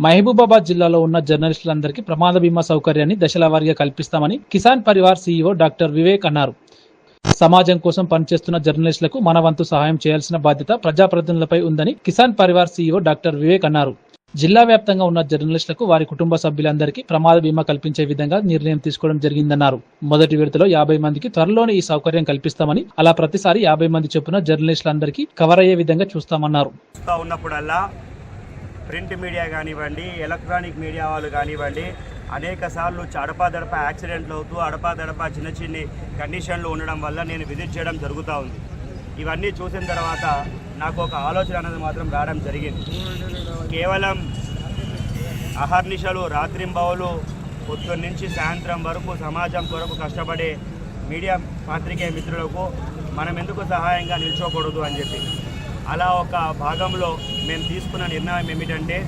మహబూబాబాద్ జిల్లాలో ఉన్న జర్నలిస్టులందరికీ ప్రమాద బీమా సౌకర్యాన్ని దశల కల్పిస్తామని కిసాన్ పరివార్ సీఈఓ డాక్టర్ వివేక్ అన్నారు. సమాజం కోసం పనిచేస్తున్న జర్నలిస్టులకు మన వంతు సహాయం చేయాల్సిన బాధ్యత ప్రజాప్రతినిధులపై ఉందని కిసాన్ పరివార్ సీఈఓ డాక్టర్ వివేక్ అన్నారు. జిల్లా వ్యాప్తంగా ఉన్న జర్నలిస్టులకు వారి కుటుంబ సభ్యులందరికీ ప్రమాద బీమా కల్పించే విధంగా నిర్ణయం తీసుకోవడం జరిగిందన్నారు. మొదటి విడతలో యాభై మందికి త్వరలోనే ఈ సౌకర్యం కల్పిస్తామని అలా ప్రతిసారి యాభై మంది చొప్పున జర్నలిస్టులందరికీ కవర్ అయ్యే విధంగా చూస్తామన్నారు. ఉన్నప్పుడల్లా ప్రింట్ మీడియా కానివ్వండి ఎలక్ట్రానిక్ మీడియా వాళ్ళు కానివ్వండి అనేక సార్లు అడపాదడప యాక్సిడెంట్లు అవుతూ అడపాదడప చిన్న చిన్ని కండిషన్లు ఉండడం వల్ల నేను విజిట్ చేయడం జరుగుతూ ఉంది. ఇవన్నీ చూసిన తర్వాత నాకు ఒక ఆలోచన అనేది మాత్రం రావడం జరిగింది. కేవలం అహర్నిశలు రాత్రింబవలు పొద్దున్న నుంచి సాయంత్రం వరకు సమాజం కొరకు కష్టపడే మీడియా పాత్రికేయ మిత్రులకు మనం ఎందుకు సహాయంగా నిల్చోకూడదు అని చెప్పి అలా ఒక భాగంలో మేము తీసుకున్న నిర్ణయం ఏమిటంటే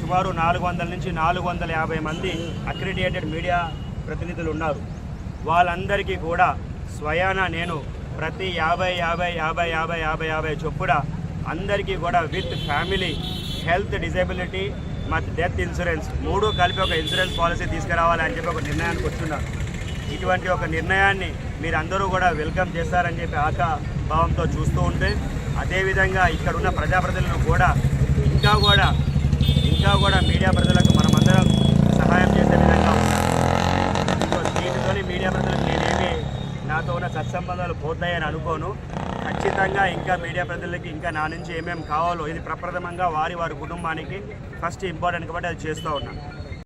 సుమారు నాలుగు వందల నుంచి నాలుగు వందల యాభై మంది అక్రిడియేటెడ్ మీడియా ప్రతినిధులు ఉన్నారు. వాళ్ళందరికీ కూడా స్వయాన నేను ప్రతి యాభై యాభై యాభై యాభై యాభై యాభై చొప్పున అందరికీ కూడా విత్ ఫ్యామిలీ హెల్త్ డిజబిలిటీ మత్ డెత్ ఇన్సూరెన్స్ మూడు కలిపి ఒక ఇన్సూరెన్స్ పాలసీ తీసుకురావాలని చెప్పి ఒక నిర్ణయానికి వచ్చిన్నారు. ఇటువంటి ఒక నిర్ణయాన్ని మీరందరూ కూడా వెల్కమ్ చేస్తారని చెప్పి ఆశాభావంతో చూస్తూ ఉంటే అదేవిధంగా ఇక్కడ ఉన్న ప్రజాప్రతినిధులు కూడా ఇంకా కూడా ఇంకా కూడా మీడియా ప్రజలకు మనమందరం సహాయం చేసే విధంగా దీనితోని మీడియా ప్రజలకు నేనేమి నాతో ఉన్న సత్సంబంధాలు పోతాయని అనుకోను. ఖచ్చితంగా ఇంకా మీడియా ప్రజలకి ఇంకా నా నుంచి ఏమేమి కావాలో ఇది ప్రప్రథమంగా వారి వారి కుటుంబానికి ఫస్ట్ ఇంపార్టెంట్ కాబట్టి అది చేస్తూ ఉన్నాను.